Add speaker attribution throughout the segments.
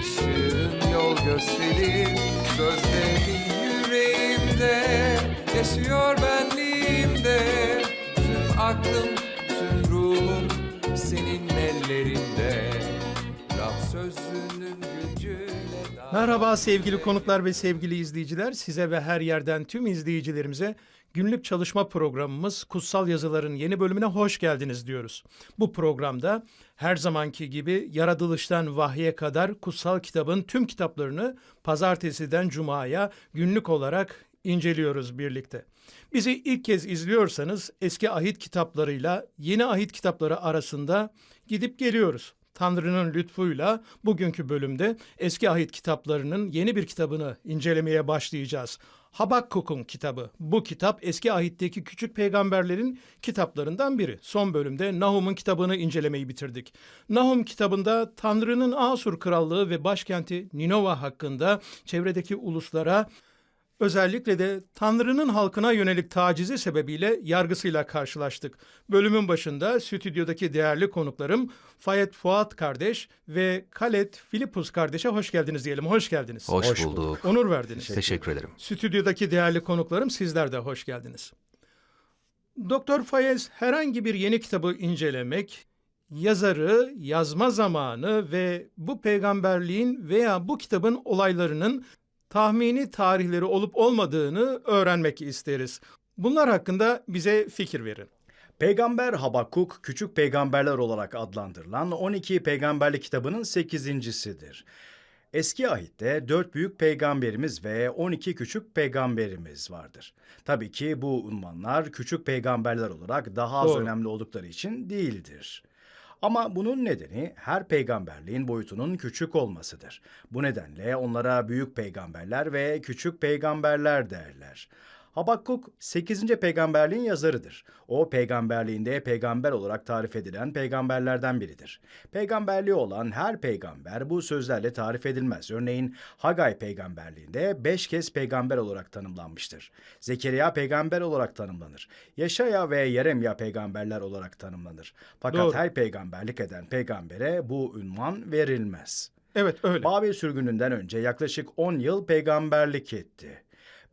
Speaker 1: ışığın yol gösterir Sözlerin yüreğimde. Yaşıyor benliğimde Tüm aklım, tüm ruhum senin ellerinde. Rab sözünün dağ-
Speaker 2: Merhaba sevgili konuklar ve sevgili izleyiciler. Size ve her yerden tüm izleyicilerimize günlük çalışma programımız Kutsal Yazıların yeni bölümüne hoş geldiniz diyoruz. Bu programda her zamanki gibi yaratılıştan vahye kadar kutsal kitabın tüm kitaplarını pazartesiden cumaya günlük olarak inceliyoruz birlikte. Bizi ilk kez izliyorsanız eski ahit kitaplarıyla yeni ahit kitapları arasında gidip geliyoruz. Tanrı'nın lütfuyla bugünkü bölümde eski ahit kitaplarının yeni bir kitabını incelemeye başlayacağız. Habakkuk'un kitabı. Bu kitap eski ahitteki küçük peygamberlerin kitaplarından biri. Son bölümde Nahum'un kitabını incelemeyi bitirdik. Nahum kitabında Tanrı'nın Asur krallığı ve başkenti Ninova hakkında çevredeki uluslara Özellikle de Tanrı'nın halkına yönelik tacizi sebebiyle yargısıyla karşılaştık. Bölümün başında stüdyodaki değerli konuklarım Fayet Fuat kardeş ve Kalet Filipus kardeşe hoş geldiniz diyelim. Hoş geldiniz.
Speaker 3: Hoş,
Speaker 4: Hoş
Speaker 3: bulduk.
Speaker 2: Onur verdiniz.
Speaker 3: Teşekkür ederim.
Speaker 2: Stüdyodaki değerli konuklarım sizler de hoş geldiniz. Doktor Fayez herhangi bir yeni kitabı incelemek, yazarı, yazma zamanı ve bu peygamberliğin veya bu kitabın olaylarının tahmini tarihleri olup olmadığını öğrenmek isteriz. Bunlar hakkında bize fikir verin.
Speaker 4: Peygamber Habakuk küçük peygamberler olarak adlandırılan 12 peygamberlik kitabının 8.sidir. Eski ahitte 4 büyük peygamberimiz ve 12 küçük peygamberimiz vardır. Tabii ki bu unvanlar küçük peygamberler olarak daha az
Speaker 2: Doğru.
Speaker 4: önemli oldukları için değildir. Ama bunun nedeni her peygamberliğin boyutunun küçük olmasıdır. Bu nedenle onlara büyük peygamberler ve küçük peygamberler derler. Habakkuk 8. peygamberliğin yazarıdır. O peygamberliğinde peygamber olarak tarif edilen peygamberlerden biridir. Peygamberliği olan her peygamber bu sözlerle tarif edilmez. Örneğin Hagay peygamberliğinde beş kez peygamber olarak tanımlanmıştır. Zekeriya peygamber olarak tanımlanır. Yaşaya ve Yeremya peygamberler olarak tanımlanır. Fakat
Speaker 2: Doğru.
Speaker 4: her peygamberlik eden peygambere bu ünvan verilmez.
Speaker 2: Evet öyle.
Speaker 4: Babil sürgününden önce yaklaşık 10 yıl peygamberlik etti.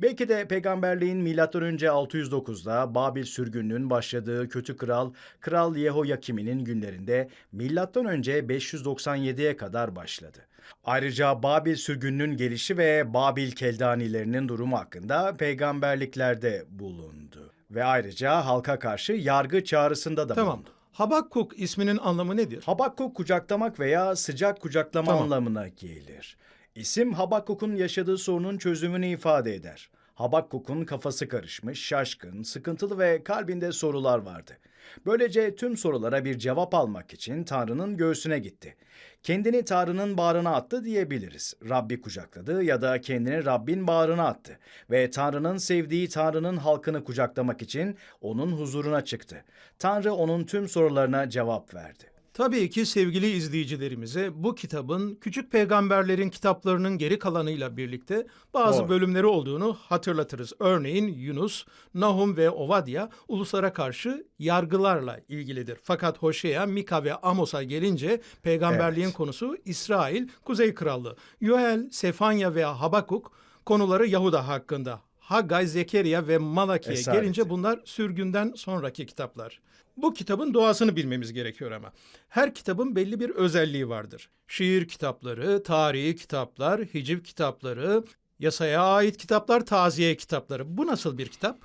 Speaker 4: Belki de peygamberliğin M.Ö. 609'da Babil sürgününün başladığı kötü kral Kral Yehoyakim'in günlerinde M.Ö. 597'ye kadar başladı. Ayrıca Babil sürgününün gelişi ve Babil keldanilerinin durumu hakkında peygamberliklerde bulundu. Ve ayrıca halka karşı yargı çağrısında da
Speaker 2: Tamam.
Speaker 4: bulundu.
Speaker 2: Habakkuk isminin anlamı nedir?
Speaker 4: Habakkuk kucaklamak veya sıcak kucaklama
Speaker 2: Tamam.
Speaker 4: anlamına gelir. İsim Habakkuk'un yaşadığı sorunun çözümünü ifade eder. Habakkuk'un kafası karışmış, şaşkın, sıkıntılı ve kalbinde sorular vardı. Böylece tüm sorulara bir cevap almak için Tanrı'nın göğsüne gitti. Kendini Tanrı'nın bağrına attı diyebiliriz. Rabbi kucakladı ya da kendini Rabbin bağrına attı. Ve Tanrı'nın sevdiği Tanrı'nın halkını kucaklamak için onun huzuruna çıktı. Tanrı onun tüm sorularına cevap verdi.
Speaker 2: Tabii ki sevgili izleyicilerimize bu kitabın küçük peygamberlerin kitaplarının geri kalanıyla birlikte bazı
Speaker 4: Doğru.
Speaker 2: bölümleri olduğunu hatırlatırız. Örneğin Yunus, Nahum ve Ovadya uluslara karşı yargılarla ilgilidir. Fakat Hoşea, Mika ve Amos'a gelince peygamberliğin
Speaker 4: Evet.
Speaker 2: konusu İsrail, Kuzey Krallığı. Yoel, Sefanya ve Habakuk konuları Yahuda hakkında. Haggay, Zekeriya ve Malaki'ye gelince bunlar sürgünden sonraki kitaplar. Bu kitabın doğasını bilmemiz gerekiyor ama. Her kitabın belli bir özelliği vardır. Şiir kitapları, tarihi kitaplar, hiciv kitapları, yasaya ait kitaplar, taziye kitapları. Bu nasıl bir kitap?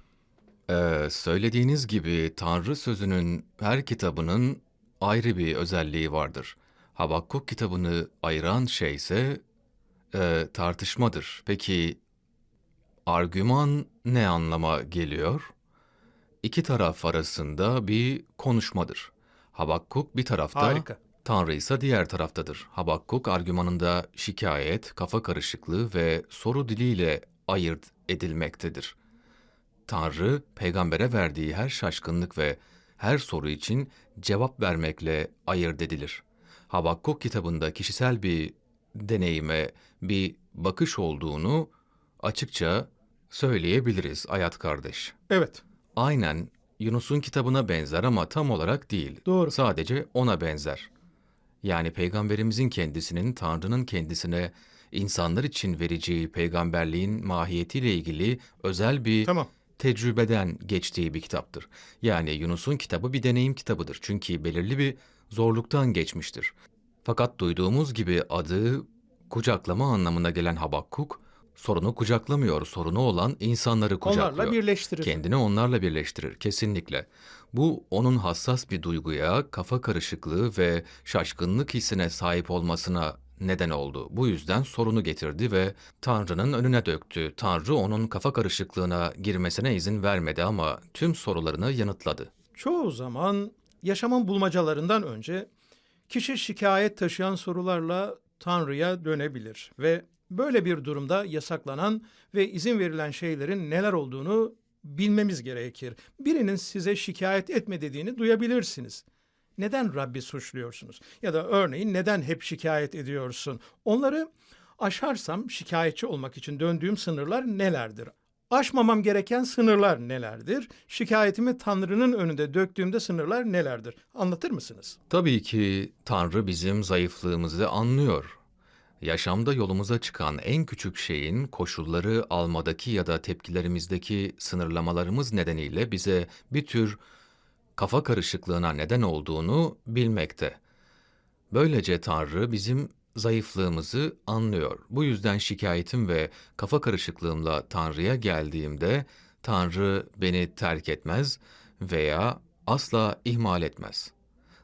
Speaker 3: Ee, söylediğiniz gibi Tanrı sözünün her kitabının ayrı bir özelliği vardır. Habakkuk kitabını ayıran şey ise e, tartışmadır. Peki argüman ne anlama geliyor? İki taraf arasında bir konuşmadır. Habakkuk bir tarafta
Speaker 2: Harika.
Speaker 3: Tanrı ise diğer taraftadır. Habakkuk argümanında şikayet, kafa karışıklığı ve soru diliyle ayırt edilmektedir. Tanrı, peygambere verdiği her şaşkınlık ve her soru için cevap vermekle ayırt edilir. Habakkuk kitabında kişisel bir deneyime, bir bakış olduğunu açıkça söyleyebiliriz Ayat kardeş.
Speaker 2: Evet,
Speaker 3: Aynen Yunus'un kitabına benzer ama tam olarak değil.
Speaker 2: Doğru.
Speaker 3: Sadece ona benzer. Yani peygamberimizin kendisinin Tanrı'nın kendisine insanlar için vereceği peygamberliğin mahiyetiyle ilgili özel bir
Speaker 2: tamam.
Speaker 3: tecrübeden geçtiği bir kitaptır. Yani Yunus'un kitabı bir deneyim kitabıdır. Çünkü belirli bir zorluktan geçmiştir. Fakat duyduğumuz gibi adı kucaklama anlamına gelen Habakkuk, sorunu kucaklamıyor, sorunu olan insanları kucaklıyor.
Speaker 2: Onlarla birleştirir.
Speaker 3: Kendini onlarla birleştirir kesinlikle. Bu onun hassas bir duyguya, kafa karışıklığı ve şaşkınlık hissine sahip olmasına neden oldu. Bu yüzden sorunu getirdi ve Tanrı'nın önüne döktü. Tanrı onun kafa karışıklığına girmesine izin vermedi ama tüm sorularını yanıtladı.
Speaker 2: Çoğu zaman yaşamın bulmacalarından önce kişi şikayet taşıyan sorularla Tanrı'ya dönebilir ve böyle bir durumda yasaklanan ve izin verilen şeylerin neler olduğunu bilmemiz gerekir. Birinin size şikayet etme dediğini duyabilirsiniz. Neden Rabbi suçluyorsunuz? Ya da örneğin neden hep şikayet ediyorsun? Onları aşarsam şikayetçi olmak için döndüğüm sınırlar nelerdir? Aşmamam gereken sınırlar nelerdir? Şikayetimi Tanrı'nın önünde döktüğümde sınırlar nelerdir? Anlatır mısınız?
Speaker 3: Tabii ki Tanrı bizim zayıflığımızı anlıyor. Yaşamda yolumuza çıkan en küçük şeyin koşulları almadaki ya da tepkilerimizdeki sınırlamalarımız nedeniyle bize bir tür kafa karışıklığına neden olduğunu bilmekte. Böylece Tanrı bizim zayıflığımızı anlıyor. Bu yüzden şikayetim ve kafa karışıklığımla Tanrı'ya geldiğimde Tanrı beni terk etmez veya asla ihmal etmez.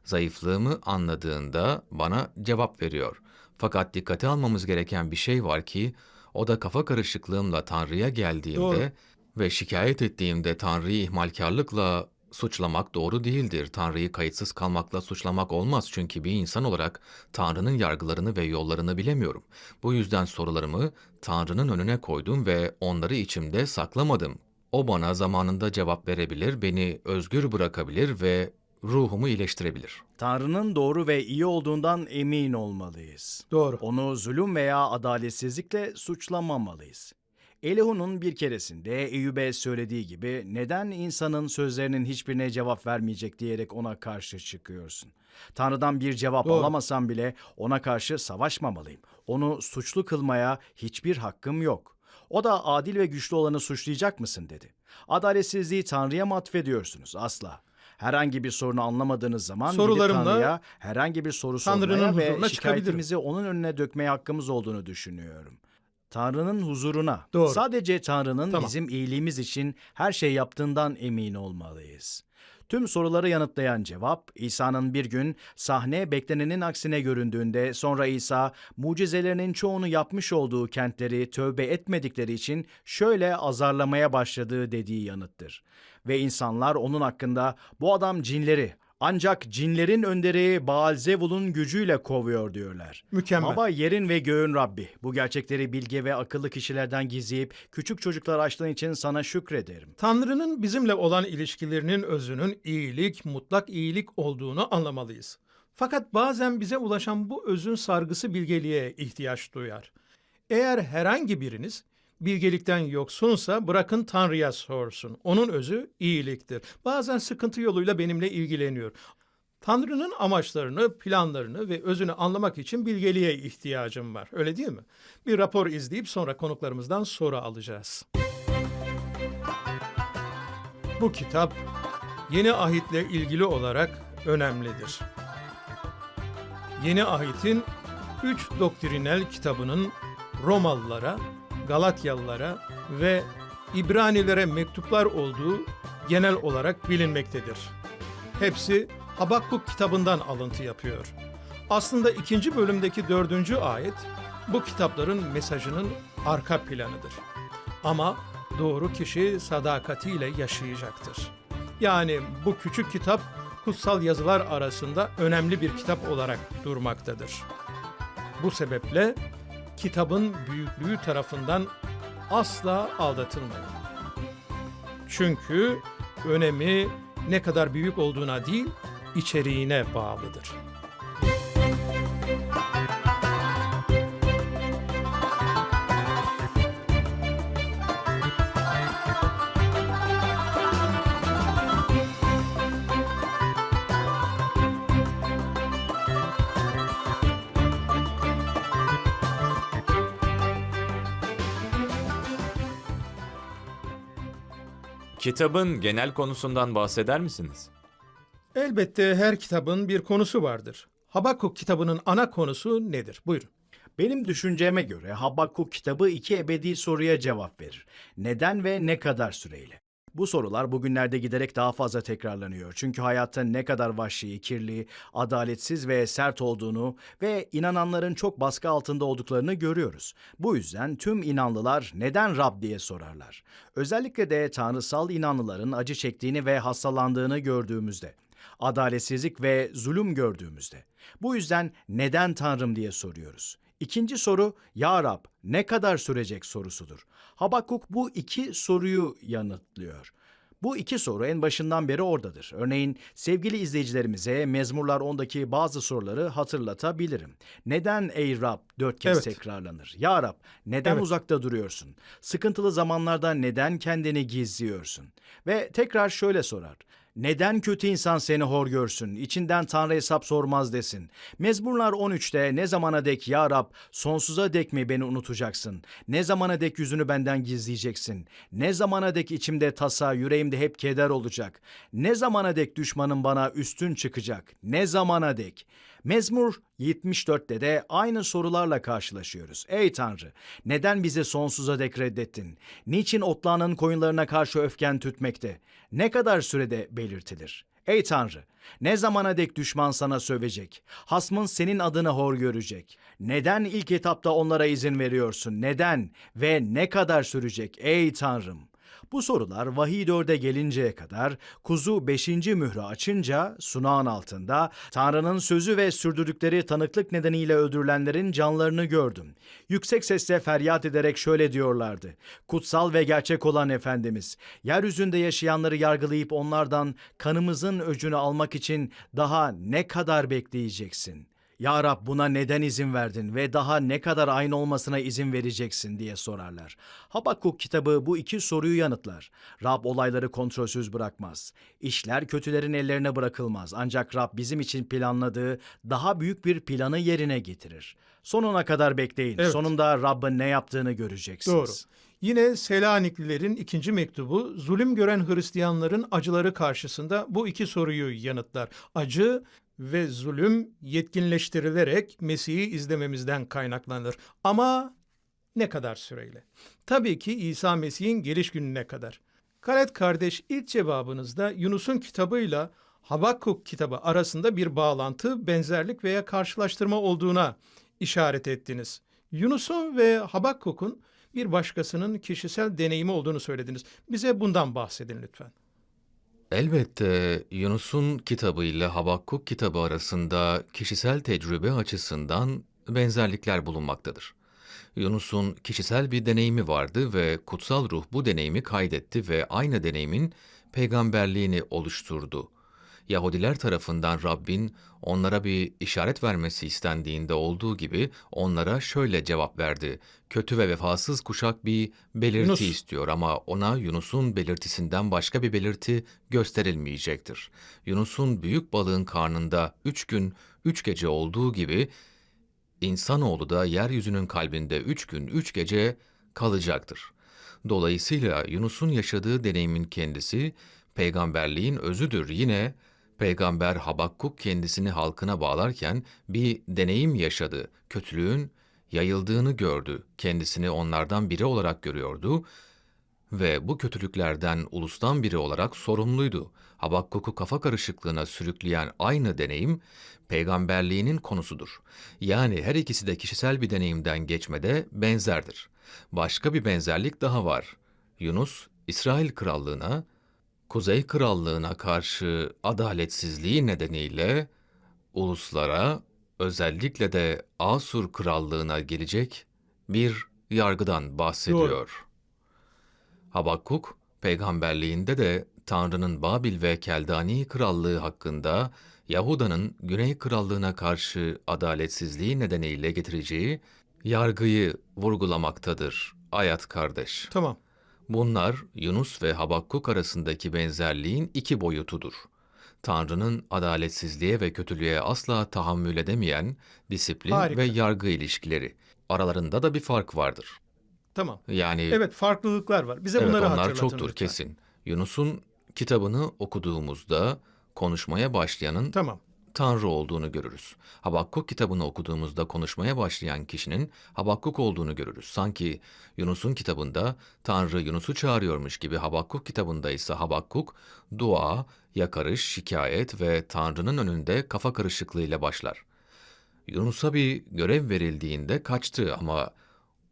Speaker 3: Zayıflığımı anladığında bana cevap veriyor. Fakat dikkate almamız gereken bir şey var ki o da kafa karışıklığımla Tanrı'ya geldiğimde
Speaker 2: Doğru.
Speaker 3: ve şikayet ettiğimde Tanrı'yı ihmalkarlıkla suçlamak doğru değildir. Tanrı'yı kayıtsız kalmakla suçlamak olmaz çünkü bir insan olarak Tanrı'nın yargılarını ve yollarını bilemiyorum. Bu yüzden sorularımı Tanrı'nın önüne koydum ve onları içimde saklamadım. O bana zamanında cevap verebilir, beni özgür bırakabilir ve ruhumu iyileştirebilir.
Speaker 4: Tanrı'nın doğru ve iyi olduğundan emin olmalıyız.
Speaker 2: Doğru.
Speaker 4: Onu zulüm veya adaletsizlikle suçlamamalıyız. Elihu'nun bir keresinde Eyüp'e söylediği gibi neden insanın sözlerinin hiçbirine cevap vermeyecek diyerek ona karşı çıkıyorsun? Tanrı'dan bir cevap
Speaker 2: Doğru.
Speaker 4: alamasam bile ona karşı savaşmamalıyım. Onu suçlu kılmaya hiçbir hakkım yok. O da adil ve güçlü olanı suçlayacak mısın dedi. Adaletsizliği Tanrı'ya mı atfediyorsunuz? Asla. Herhangi bir sorunu anlamadığınız zaman
Speaker 2: Sorularımla
Speaker 4: Tanrı'ya herhangi bir soru
Speaker 2: Tanrı'nın
Speaker 4: sormaya
Speaker 2: huzuruna
Speaker 4: ve şikayetimizi onun önüne dökmeye hakkımız olduğunu düşünüyorum. Tanrı'nın huzuruna,
Speaker 2: Doğru.
Speaker 4: sadece Tanrı'nın
Speaker 2: Tamam.
Speaker 4: bizim iyiliğimiz için her şey yaptığından emin olmalıyız. Tüm soruları yanıtlayan cevap, İsa'nın bir gün sahne beklenenin aksine göründüğünde sonra İsa mucizelerinin çoğunu yapmış olduğu kentleri tövbe etmedikleri için şöyle azarlamaya başladığı dediği yanıttır. Ve insanlar onun hakkında bu adam cinleri ancak cinlerin önderi Baalzebul'un gücüyle kovuyor diyorlar.
Speaker 2: Mükemmel.
Speaker 4: Baba yerin ve göğün Rabbi. Bu gerçekleri bilge ve akıllı kişilerden gizleyip küçük çocuklar açtığın için sana şükrederim.
Speaker 2: Tanrı'nın bizimle olan ilişkilerinin özünün iyilik, mutlak iyilik olduğunu anlamalıyız. Fakat bazen bize ulaşan bu özün sargısı bilgeliğe ihtiyaç duyar. Eğer herhangi biriniz bilgelikten yoksunsa bırakın Tanrı'ya sorsun. Onun özü iyiliktir. Bazen sıkıntı yoluyla benimle ilgileniyor. Tanrı'nın amaçlarını, planlarını ve özünü anlamak için bilgeliğe ihtiyacım var. Öyle değil mi? Bir rapor izleyip sonra konuklarımızdan soru alacağız. Bu kitap Yeni Ahit'le ilgili olarak önemlidir. Yeni Ahit'in üç doktrinel kitabının Romalılara, Galatyalılara ve İbranilere mektuplar olduğu genel olarak bilinmektedir. Hepsi Habakkuk kitabından alıntı yapıyor. Aslında ikinci bölümdeki dördüncü ayet bu kitapların mesajının arka planıdır. Ama doğru kişi sadakatiyle yaşayacaktır. Yani bu küçük kitap kutsal yazılar arasında önemli bir kitap olarak durmaktadır. Bu sebeple kitabın büyüklüğü tarafından asla aldatılmayın. Çünkü önemi ne kadar büyük olduğuna değil, içeriğine bağlıdır.
Speaker 5: Kitabın genel konusundan bahseder misiniz?
Speaker 2: Elbette her kitabın bir konusu vardır. Habakuk kitabının ana konusu nedir? Buyurun.
Speaker 4: Benim düşünceme göre Habakkuk kitabı iki ebedi soruya cevap verir. Neden ve ne kadar süreyle? Bu sorular bugünlerde giderek daha fazla tekrarlanıyor. Çünkü hayatın ne kadar vahşi, kirli, adaletsiz ve sert olduğunu ve inananların çok baskı altında olduklarını görüyoruz. Bu yüzden tüm inanlılar neden Rab diye sorarlar. Özellikle de tanrısal inanlıların acı çektiğini ve hastalandığını gördüğümüzde adaletsizlik ve zulüm gördüğümüzde. Bu yüzden neden Tanrım diye soruyoruz. İkinci soru Ya Rab ne kadar sürecek sorusudur. Habakuk bu iki soruyu yanıtlıyor. Bu iki soru en başından beri oradadır. Örneğin sevgili izleyicilerimize Mezmurlar 10'daki bazı soruları hatırlatabilirim. Neden ey Rab dört kez
Speaker 2: Evet.
Speaker 4: tekrarlanır? Ya Rab neden
Speaker 2: Evet.
Speaker 4: uzakta duruyorsun? Sıkıntılı zamanlarda neden kendini gizliyorsun? Ve tekrar şöyle sorar. Neden kötü insan seni hor görsün, içinden Tanrı hesap sormaz desin. Mezmurlar 13'te ne zamana dek ya Rab sonsuza dek mi beni unutacaksın? Ne zamana dek yüzünü benden gizleyeceksin? Ne zamana dek içimde tasa, yüreğimde hep keder olacak? Ne zamana dek düşmanım bana üstün çıkacak? Ne zamana dek? Mezmur 74'te de aynı sorularla karşılaşıyoruz. Ey Tanrı, neden bizi sonsuza dek reddettin? Niçin otlağının koyunlarına karşı öfken tütmekte? Ne kadar sürede belirtilir? Ey Tanrı, ne zamana dek düşman sana sövecek? Hasmın senin adını hor görecek. Neden ilk etapta onlara izin veriyorsun? Neden ve ne kadar sürecek ey Tanrım? Bu sorular Vahiy 4'e gelinceye kadar kuzu 5. mührü açınca sunağın altında Tanrı'nın sözü ve sürdürdükleri tanıklık nedeniyle öldürülenlerin canlarını gördüm. Yüksek sesle feryat ederek şöyle diyorlardı. Kutsal ve gerçek olan Efendimiz, yeryüzünde yaşayanları yargılayıp onlardan kanımızın öcünü almak için daha ne kadar bekleyeceksin?'' Ya Rab buna neden izin verdin ve daha ne kadar aynı olmasına izin vereceksin diye sorarlar. Habakuk kitabı bu iki soruyu yanıtlar. Rab olayları kontrolsüz bırakmaz. İşler kötülerin ellerine bırakılmaz. Ancak Rab bizim için planladığı daha büyük bir planı yerine getirir. Sonuna kadar bekleyin.
Speaker 2: Evet.
Speaker 4: Sonunda Rabbin ne yaptığını göreceksiniz.
Speaker 2: Doğru. Yine Selaniklilerin ikinci mektubu zulüm gören Hristiyanların acıları karşısında bu iki soruyu yanıtlar. Acı ve zulüm yetkinleştirilerek Mesih'i izlememizden kaynaklanır. Ama ne kadar süreyle? Tabii ki İsa Mesih'in geliş gününe kadar. Kalet kardeş ilk cevabınızda Yunus'un kitabıyla Habakkuk kitabı arasında bir bağlantı, benzerlik veya karşılaştırma olduğuna işaret ettiniz. Yunus'un ve Habakkuk'un bir başkasının kişisel deneyimi olduğunu söylediniz. Bize bundan bahsedin lütfen.
Speaker 3: Elbette Yunus'un kitabı ile Habakkuk kitabı arasında kişisel tecrübe açısından benzerlikler bulunmaktadır. Yunus'un kişisel bir deneyimi vardı ve kutsal ruh bu deneyimi kaydetti ve aynı deneyimin peygamberliğini oluşturdu. Yahudiler tarafından Rabbin onlara bir işaret vermesi istendiğinde olduğu gibi onlara şöyle cevap verdi. Kötü ve vefasız kuşak bir belirti
Speaker 2: Yunus.
Speaker 3: istiyor ama ona Yunus'un belirtisinden başka bir belirti gösterilmeyecektir. Yunus'un büyük balığın karnında üç gün, üç gece olduğu gibi İnsanoğlu da yeryüzünün kalbinde üç gün, üç gece kalacaktır. Dolayısıyla Yunus'un yaşadığı deneyimin kendisi, peygamberliğin özüdür. Yine peygamber Habakkuk kendisini halkına bağlarken bir deneyim yaşadı. Kötülüğün yayıldığını gördü. Kendisini onlardan biri olarak görüyordu ve bu kötülüklerden ulustan biri olarak sorumluydu. Habakkuk'u kafa karışıklığına sürükleyen aynı deneyim, peygamberliğinin konusudur. Yani her ikisi de kişisel bir deneyimden geçmede benzerdir. Başka bir benzerlik daha var. Yunus, İsrail krallığına Kuzey Krallığına karşı adaletsizliği nedeniyle uluslara özellikle de Asur Krallığına gelecek bir yargıdan bahsediyor. Habakkuk peygamberliğinde de Tanrı'nın Babil ve Keldani krallığı hakkında Yahuda'nın Güney Krallığına karşı adaletsizliği nedeniyle getireceği yargıyı vurgulamaktadır. Ayat kardeş.
Speaker 2: Tamam.
Speaker 3: Bunlar Yunus ve Habakkuk arasındaki benzerliğin iki boyutudur. Tanrı'nın adaletsizliğe ve kötülüğe asla tahammül edemeyen disiplin
Speaker 2: Harika.
Speaker 3: ve yargı ilişkileri. Aralarında da bir fark vardır.
Speaker 2: Tamam.
Speaker 3: Yani
Speaker 2: Evet farklılıklar var. Bize
Speaker 3: evet,
Speaker 2: bunları
Speaker 3: onlar
Speaker 2: hatırlatın
Speaker 3: çoktur
Speaker 2: lütfen.
Speaker 3: kesin. Yunus'un kitabını okuduğumuzda konuşmaya başlayanın
Speaker 2: Tamam.
Speaker 3: Tanrı olduğunu görürüz. Habakkuk kitabını okuduğumuzda konuşmaya başlayan kişinin Habakkuk olduğunu görürüz. Sanki Yunus'un kitabında Tanrı Yunus'u çağırıyormuş gibi Habakkuk kitabında ise Habakkuk dua, yakarış, şikayet ve Tanrı'nın önünde kafa karışıklığıyla başlar. Yunus'a bir görev verildiğinde kaçtı ama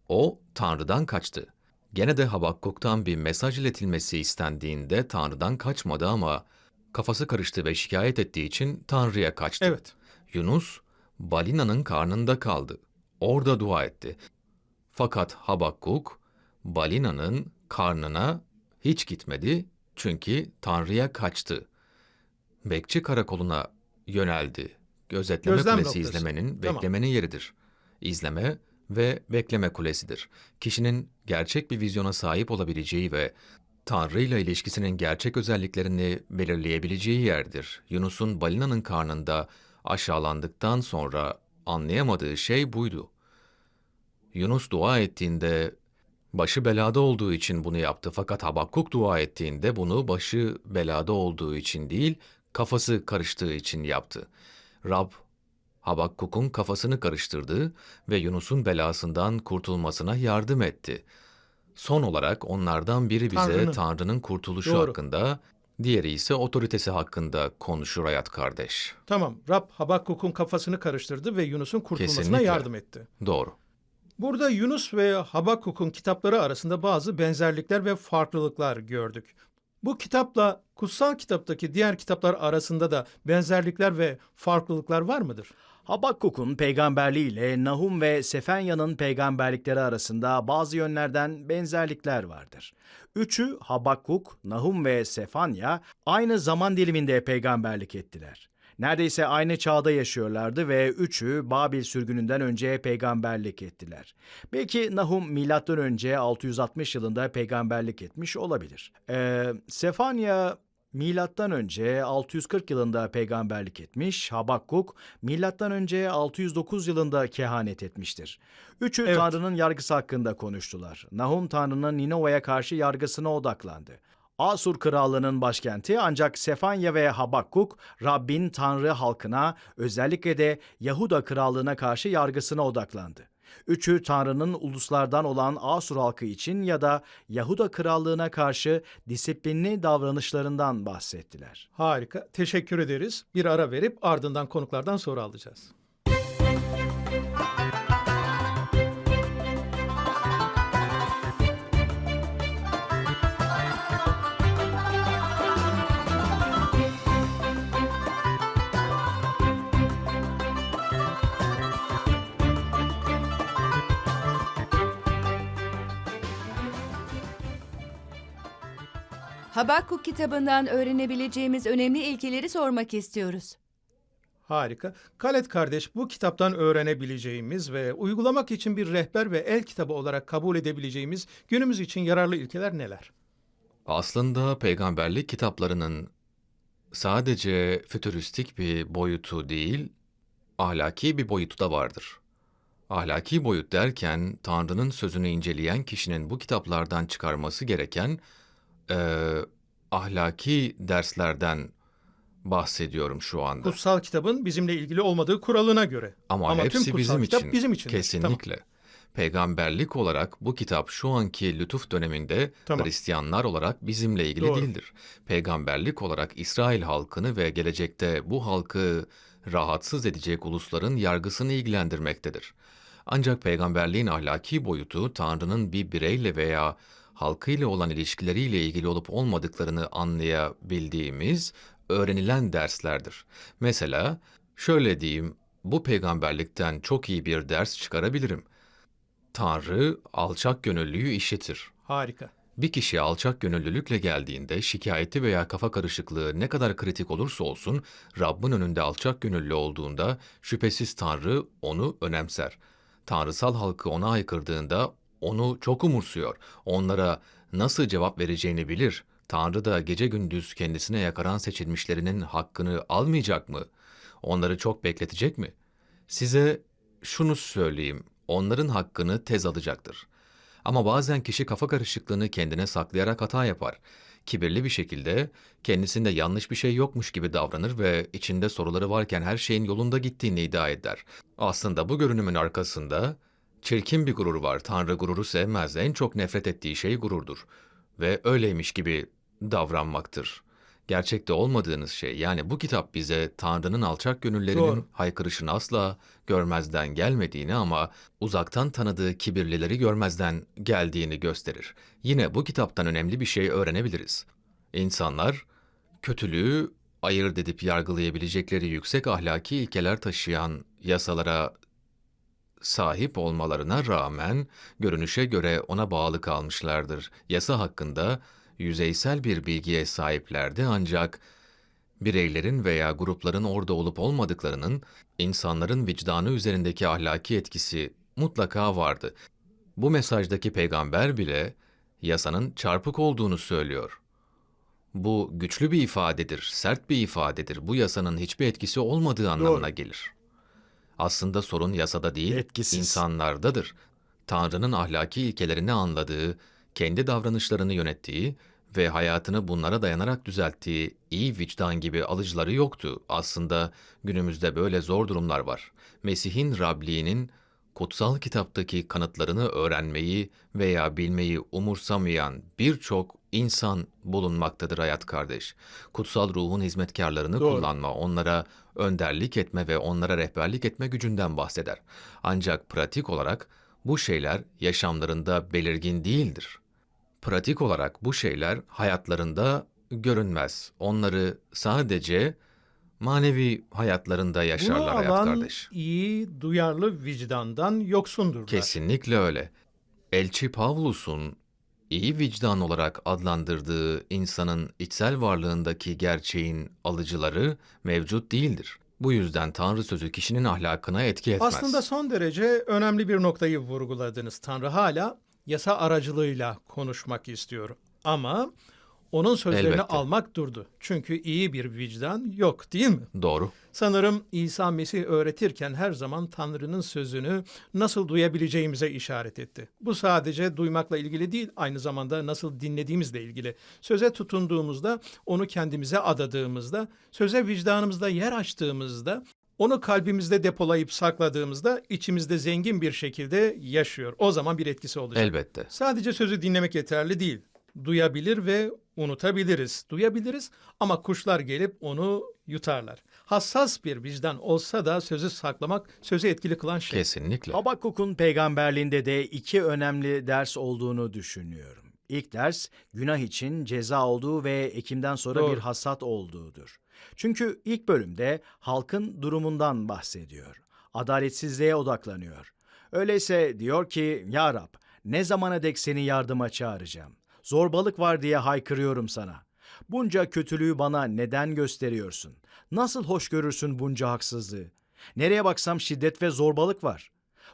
Speaker 3: o Tanrı'dan kaçtı. Gene de Habakkuk'tan bir mesaj iletilmesi istendiğinde Tanrı'dan kaçmadı ama kafası karıştı ve şikayet ettiği için Tanrı'ya kaçtı.
Speaker 2: Evet.
Speaker 3: Yunus, balinanın karnında kaldı. Orada dua etti. Fakat Habakkuk, balinanın karnına hiç gitmedi çünkü Tanrı'ya kaçtı. Bekçi karakoluna yöneldi. Gözetleme
Speaker 2: Gözlem
Speaker 3: kulesi
Speaker 2: noktası.
Speaker 3: izlemenin,
Speaker 2: Tamam.
Speaker 3: beklemenin yeridir. İzleme ve bekleme kulesidir. Kişinin gerçek bir vizyona sahip olabileceği ve Tanrı ile ilişkisinin gerçek özelliklerini belirleyebileceği yerdir. Yunus'un balinanın karnında aşağılandıktan sonra anlayamadığı şey buydu. Yunus dua ettiğinde başı belada olduğu için bunu yaptı fakat Habakkuk dua ettiğinde bunu başı belada olduğu için değil, kafası karıştığı için yaptı. Rab Habakkuk'un kafasını karıştırdı ve Yunus'un belasından kurtulmasına yardım etti. Son olarak onlardan biri bize
Speaker 2: Tanrı'nın.
Speaker 3: Tanrı'nın kurtuluşu
Speaker 2: Doğru.
Speaker 3: hakkında, diğeri ise otoritesi hakkında konuşur hayat kardeş.
Speaker 2: Tamam. Rab Habakkuk'un kafasını karıştırdı ve Yunus'un kurtulmasına
Speaker 3: Kesinlikle.
Speaker 2: yardım etti.
Speaker 3: Doğru.
Speaker 2: Burada Yunus ve Habakkuk'un kitapları arasında bazı benzerlikler ve farklılıklar gördük. Bu kitapla kutsal kitaptaki diğer kitaplar arasında da benzerlikler ve farklılıklar var mıdır?
Speaker 4: Habakkuk'un peygamberliği ile Nahum ve Sefanya'nın peygamberlikleri arasında bazı yönlerden benzerlikler vardır. Üçü Habakkuk, Nahum ve Sefanya aynı zaman diliminde peygamberlik ettiler. Neredeyse aynı çağda yaşıyorlardı ve üçü Babil sürgününden önce peygamberlik ettiler. Belki Nahum milattan önce 660 yılında peygamberlik etmiş olabilir. Ee, Sefanya Milattan önce 640 yılında peygamberlik etmiş, Habakkuk milattan önce 609 yılında kehanet etmiştir. Üçü
Speaker 2: Evet.
Speaker 4: Tanrı'nın yargısı hakkında konuştular. Nahum Tanrı'nın Ninova'ya karşı yargısına odaklandı. Asur krallığının başkenti ancak Sefanya ve Habakkuk Rabbin Tanrı halkına özellikle de Yahuda krallığına karşı yargısına odaklandı. Üçü Tanrı'nın uluslardan olan Asur halkı için ya da Yahuda krallığına karşı disiplinli davranışlarından bahsettiler.
Speaker 2: Harika. Teşekkür ederiz. Bir ara verip ardından konuklardan soru alacağız.
Speaker 6: Habakkuk kitabından öğrenebileceğimiz önemli ilkeleri sormak istiyoruz.
Speaker 2: Harika. Kalet kardeş bu kitaptan öğrenebileceğimiz ve uygulamak için bir rehber ve el kitabı olarak kabul edebileceğimiz günümüz için yararlı ilkeler neler?
Speaker 3: Aslında peygamberlik kitaplarının sadece fütüristik bir boyutu değil, ahlaki bir boyutu da vardır. Ahlaki boyut derken Tanrı'nın sözünü inceleyen kişinin bu kitaplardan çıkarması gereken eee, ahlaki derslerden bahsediyorum şu anda.
Speaker 2: Kutsal kitabın bizimle ilgili olmadığı kuralına göre.
Speaker 3: Ama,
Speaker 2: Ama tüm
Speaker 3: hepsi
Speaker 2: kutsal
Speaker 3: bizim
Speaker 2: kitap
Speaker 3: için.
Speaker 2: bizim için.
Speaker 3: Kesinlikle. Peygamberlik olarak bu kitap şu anki lütuf döneminde
Speaker 2: Tamam.
Speaker 3: Hristiyanlar olarak bizimle ilgili
Speaker 2: Doğru.
Speaker 3: değildir. Peygamberlik olarak İsrail halkını ve gelecekte bu halkı rahatsız edecek ulusların yargısını ilgilendirmektedir. Ancak peygamberliğin ahlaki boyutu Tanrı'nın bir bireyle veya halkıyla olan ilişkileriyle ilgili olup olmadıklarını anlayabildiğimiz öğrenilen derslerdir. Mesela şöyle diyeyim, bu peygamberlikten çok iyi bir ders çıkarabilirim. Tanrı alçak gönüllüyü işitir.
Speaker 2: Harika.
Speaker 3: Bir kişi alçak gönüllülükle geldiğinde şikayeti veya kafa karışıklığı ne kadar kritik olursa olsun Rabbin önünde alçak gönüllü olduğunda şüphesiz Tanrı onu önemser. Tanrısal halkı ona aykırdığında onu çok umursuyor. Onlara nasıl cevap vereceğini bilir. Tanrı da gece gündüz kendisine yakaran seçilmişlerinin hakkını almayacak mı? Onları çok bekletecek mi? Size şunu söyleyeyim. Onların hakkını tez alacaktır. Ama bazen kişi kafa karışıklığını kendine saklayarak hata yapar. Kibirli bir şekilde kendisinde yanlış bir şey yokmuş gibi davranır ve içinde soruları varken her şeyin yolunda gittiğini iddia eder. Aslında bu görünümün arkasında çirkin bir gurur var. Tanrı gururu sevmez. En çok nefret ettiği şey gururdur. Ve öyleymiş gibi davranmaktır. Gerçekte olmadığınız şey yani bu kitap bize Tanrı'nın alçak gönüllerinin
Speaker 2: Doğru.
Speaker 3: haykırışını asla görmezden gelmediğini ama uzaktan tanıdığı kibirlileri görmezden geldiğini gösterir. Yine bu kitaptan önemli bir şey öğrenebiliriz. İnsanlar kötülüğü ayırt edip yargılayabilecekleri yüksek ahlaki ilkeler taşıyan yasalara sahip olmalarına rağmen görünüşe göre ona bağlı kalmışlardır. Yasa hakkında yüzeysel bir bilgiye sahiplerdi ancak bireylerin veya grupların orada olup olmadıklarının insanların vicdanı üzerindeki ahlaki etkisi mutlaka vardı. Bu mesajdaki peygamber bile yasanın çarpık olduğunu söylüyor. Bu güçlü bir ifadedir, sert bir ifadedir. Bu yasanın hiçbir etkisi olmadığı anlamına gelir. Aslında sorun yasada değil,
Speaker 4: Etkisiz.
Speaker 3: insanlardadır. Tanrı'nın ahlaki ilkelerini anladığı, kendi davranışlarını yönettiği ve hayatını bunlara dayanarak düzelttiği iyi vicdan gibi alıcıları yoktu. Aslında günümüzde böyle zor durumlar var. Mesih'in Rabliğinin kutsal kitaptaki kanıtlarını öğrenmeyi veya bilmeyi umursamayan birçok insan bulunmaktadır hayat kardeş. Kutsal ruhun hizmetkarlarını
Speaker 2: Doğru.
Speaker 3: kullanma, onlara önderlik etme ve onlara rehberlik etme gücünden bahseder. Ancak pratik olarak bu şeyler yaşamlarında belirgin değildir. Pratik olarak bu şeyler hayatlarında görünmez. Onları sadece manevi hayatlarında
Speaker 2: Bunu
Speaker 3: yaşarlar hayat kardeş.
Speaker 2: iyi, duyarlı vicdandan yoksundur.
Speaker 3: Kesinlikle öyle. Elçi Pavlus'un iyi vicdan olarak adlandırdığı insanın içsel varlığındaki gerçeğin alıcıları mevcut değildir. Bu yüzden Tanrı sözü kişinin ahlakına etki etmez.
Speaker 2: Aslında son derece önemli bir noktayı vurguladınız. Tanrı hala yasa aracılığıyla konuşmak istiyor. Ama onun sözlerini
Speaker 3: Elbette.
Speaker 2: almak durdu. Çünkü iyi bir vicdan yok değil mi?
Speaker 3: Doğru.
Speaker 2: Sanırım İsa Mesih öğretirken her zaman Tanrı'nın sözünü nasıl duyabileceğimize işaret etti. Bu sadece duymakla ilgili değil, aynı zamanda nasıl dinlediğimizle ilgili. Söze tutunduğumuzda, onu kendimize adadığımızda, söze vicdanımızda yer açtığımızda, onu kalbimizde depolayıp sakladığımızda içimizde zengin bir şekilde yaşıyor. O zaman bir etkisi olacak.
Speaker 3: Elbette.
Speaker 2: Sadece sözü dinlemek yeterli değil. Duyabilir ve unutabiliriz. Duyabiliriz ama kuşlar gelip onu yutarlar. Hassas bir vicdan olsa da sözü saklamak sözü etkili kılan şey.
Speaker 3: Kesinlikle.
Speaker 4: Habakuk'un peygamberliğinde de iki önemli ders olduğunu düşünüyorum. İlk ders günah için ceza olduğu ve ekimden sonra
Speaker 2: Doğru.
Speaker 4: bir hasat olduğudur. Çünkü ilk bölümde halkın durumundan bahsediyor. Adaletsizliğe odaklanıyor. Öyleyse diyor ki ya Rab ne zamana dek seni yardıma çağıracağım? Zorbalık var diye haykırıyorum sana. Bunca kötülüğü bana neden gösteriyorsun? Nasıl hoş görürsün bunca haksızlığı? Nereye baksam şiddet ve zorbalık var.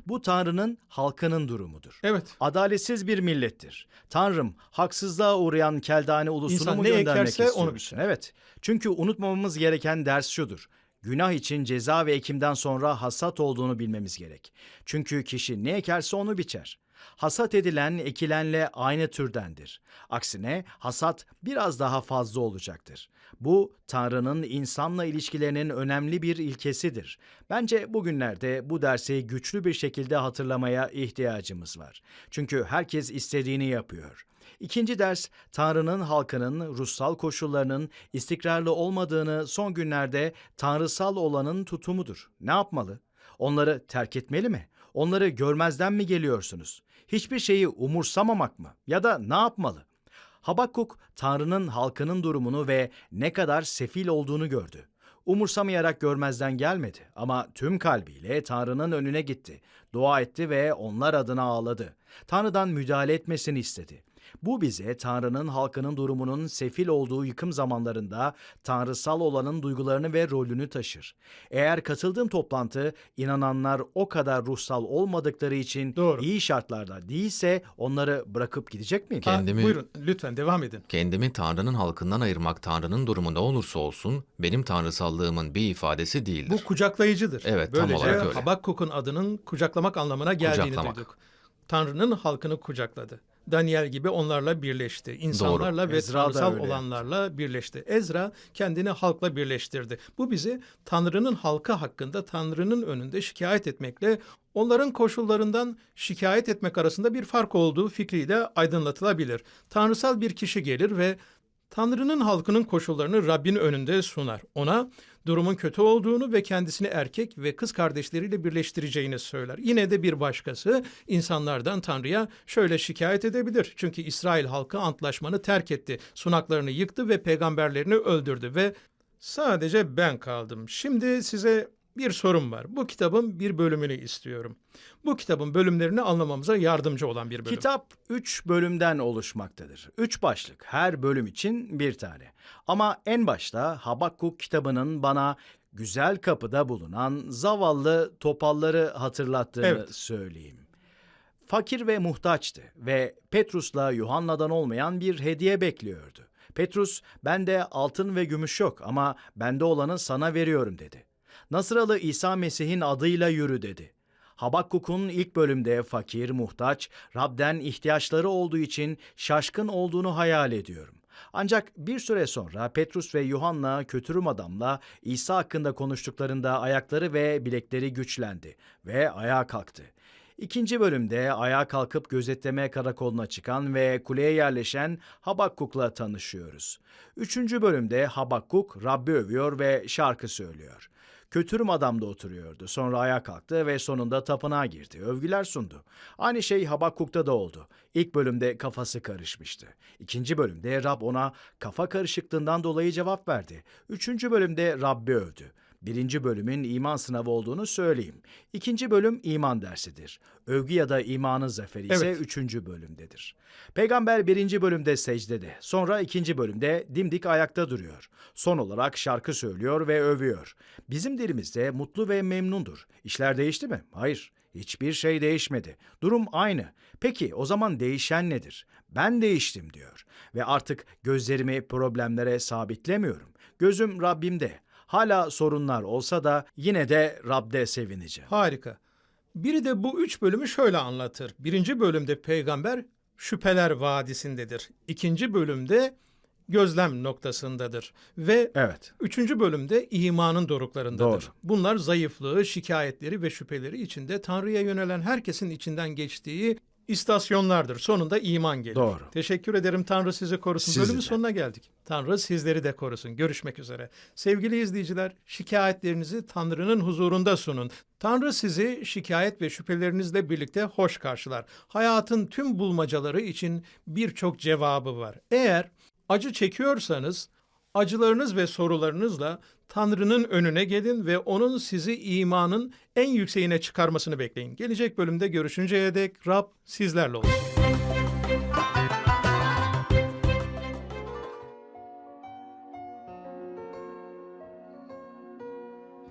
Speaker 4: Bu Tanrı'nın halkının durumudur.
Speaker 2: Evet.
Speaker 4: Adaletsiz bir millettir. Tanrım haksızlığa uğrayan keldane ulusunu
Speaker 2: İnsan
Speaker 4: mu
Speaker 2: ne
Speaker 4: göndermek
Speaker 2: ekerse onu
Speaker 4: istiyorsun?
Speaker 2: biçer.
Speaker 4: Evet. Çünkü unutmamamız gereken ders şudur. Günah için ceza ve ekimden sonra hasat olduğunu bilmemiz gerek. Çünkü kişi ne ekerse onu biçer. Hasat edilen ekilenle aynı türdendir. Aksine hasat biraz daha fazla olacaktır. Bu Tanrı'nın insanla ilişkilerinin önemli bir ilkesidir. Bence bugünlerde bu dersi güçlü bir şekilde hatırlamaya ihtiyacımız var. Çünkü herkes istediğini yapıyor. İkinci ders, Tanrı'nın halkının ruhsal koşullarının istikrarlı olmadığını son günlerde tanrısal olanın tutumudur. Ne yapmalı? Onları terk etmeli mi? Onları görmezden mi geliyorsunuz? Hiçbir şeyi umursamamak mı? Ya da ne yapmalı? Habakkuk, Tanrı'nın halkının durumunu ve ne kadar sefil olduğunu gördü. Umursamayarak görmezden gelmedi ama tüm kalbiyle Tanrı'nın önüne gitti. Dua etti ve onlar adına ağladı. Tanrı'dan müdahale etmesini istedi. Bu bize Tanrı'nın halkının durumunun sefil olduğu yıkım zamanlarında tanrısal olanın duygularını ve rolünü taşır. Eğer katıldığım toplantı inananlar o kadar ruhsal olmadıkları için
Speaker 2: Doğru.
Speaker 4: iyi şartlarda değilse onları bırakıp gidecek miyim?
Speaker 2: Ha,
Speaker 3: Kendimi-
Speaker 2: buyurun lütfen devam edin.
Speaker 3: Kendimi Tanrı'nın halkından ayırmak Tanrı'nın durumu ne olursa olsun benim tanrısallığımın bir ifadesi değildir.
Speaker 2: Bu kucaklayıcıdır.
Speaker 3: Evet, tam
Speaker 2: Böylece
Speaker 3: olarak öyle.
Speaker 2: Habakkuk'un adının kucaklamak anlamına geldiğini
Speaker 3: Kucaklamak.
Speaker 2: duyduk. Tanrı'nın halkını kucakladı. Daniel gibi onlarla birleşti. İnsanlarla ve
Speaker 4: Ezra
Speaker 2: tanrısal olanlarla birleşti. Ezra kendini halkla birleştirdi. Bu bizi Tanrı'nın halkı hakkında Tanrı'nın önünde şikayet etmekle onların koşullarından şikayet etmek arasında bir fark olduğu fikriyle aydınlatılabilir. Tanrısal bir kişi gelir ve Tanrı'nın halkının koşullarını Rabbin önünde sunar. Ona durumun kötü olduğunu ve kendisini erkek ve kız kardeşleriyle birleştireceğini söyler. Yine de bir başkası insanlardan Tanrı'ya şöyle şikayet edebilir. Çünkü İsrail halkı antlaşmanı terk etti. Sunaklarını yıktı ve peygamberlerini öldürdü ve sadece ben kaldım. Şimdi size bir sorum var. Bu kitabın bir bölümünü istiyorum. Bu kitabın bölümlerini anlamamıza yardımcı olan bir bölüm.
Speaker 4: Kitap 3 bölümden oluşmaktadır. 3 başlık, her bölüm için bir tane. Ama en başta Habakkuk kitabının bana güzel kapıda bulunan zavallı topalları hatırlattığını
Speaker 2: Evet.
Speaker 4: söyleyeyim. Fakir ve muhtaçtı ve Petrus'la Yuhanna'dan olmayan bir hediye bekliyordu. Petrus, bende altın ve gümüş yok ama bende olanı sana veriyorum dedi. Nasıralı İsa Mesih'in adıyla yürü dedi. Habakkuk'un ilk bölümde fakir, muhtaç, Rab'den ihtiyaçları olduğu için şaşkın olduğunu hayal ediyorum. Ancak bir süre sonra Petrus ve Yuhanna kötürüm adamla İsa hakkında konuştuklarında ayakları ve bilekleri güçlendi ve ayağa kalktı. İkinci bölümde ayağa kalkıp gözetleme karakoluna çıkan ve kuleye yerleşen Habakkuk'la tanışıyoruz. Üçüncü bölümde Habakkuk Rabbi övüyor ve şarkı söylüyor. Kötürüm adam da oturuyordu. Sonra ayağa kalktı ve sonunda tapınağa girdi. Övgüler sundu. Aynı şey Habakkuk'ta da oldu. İlk bölümde kafası karışmıştı. İkinci bölümde Rab ona kafa karışıklığından dolayı cevap verdi. Üçüncü bölümde Rabbi övdü. Birinci bölümün iman sınavı olduğunu söyleyeyim. İkinci bölüm iman dersidir. Övgü ya da imanın zaferi ise
Speaker 2: Evet.
Speaker 4: üçüncü bölümdedir. Peygamber birinci bölümde secdede, sonra ikinci bölümde dimdik ayakta duruyor. Son olarak şarkı söylüyor ve övüyor. Bizim dilimizde mutlu ve memnundur. İşler değişti mi? Hayır. Hiçbir şey değişmedi. Durum aynı. Peki o zaman değişen nedir? Ben değiştim diyor. Ve artık gözlerimi problemlere sabitlemiyorum. Gözüm Rabbimde. Hala sorunlar olsa da yine de Rab'de sevineceğim.
Speaker 2: Harika. Biri de bu üç bölümü şöyle anlatır. Birinci bölümde peygamber şüpheler vadisindedir. İkinci bölümde gözlem noktasındadır. Ve
Speaker 4: Evet.
Speaker 2: üçüncü bölümde imanın doruklarındadır.
Speaker 4: Doğru.
Speaker 2: Bunlar zayıflığı, şikayetleri ve şüpheleri içinde Tanrı'ya yönelen herkesin içinden geçtiği istasyonlardır. Sonunda iman gelir.
Speaker 4: Doğru.
Speaker 2: Teşekkür ederim. Tanrı sizi korusun.
Speaker 4: Sizi
Speaker 2: Bölümün
Speaker 4: de.
Speaker 2: sonuna geldik. Tanrı sizleri de korusun. Görüşmek üzere. Sevgili izleyiciler, şikayetlerinizi Tanrı'nın huzurunda sunun. Tanrı sizi şikayet ve şüphelerinizle birlikte hoş karşılar. Hayatın tüm bulmacaları için birçok cevabı var. Eğer acı çekiyorsanız acılarınız ve sorularınızla Tanrı'nın önüne gelin ve onun sizi imanın en yükseğine çıkarmasını bekleyin. Gelecek bölümde görüşünceye dek Rab sizlerle olsun.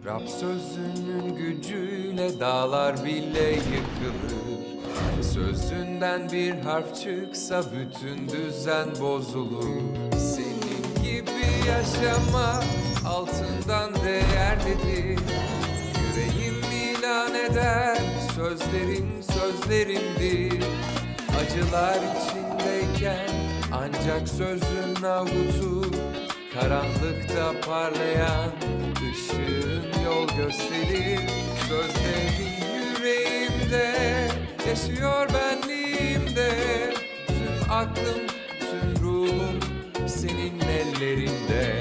Speaker 1: Rab sözünün gücüyle dağlar bile yıkılır Sözünden bir harf çıksa bütün düzen bozulur Senin gibi yaşamak altından değerlidir Yüreğim ilan eder sözlerin sözlerimdir. Acılar içindeyken ancak sözün avutur Karanlıkta parlayan ışığın yol gösterir. Sözlerin yüreğimde yaşıyor benliğimde. Tüm aklım, tüm ruhum senin ellerinde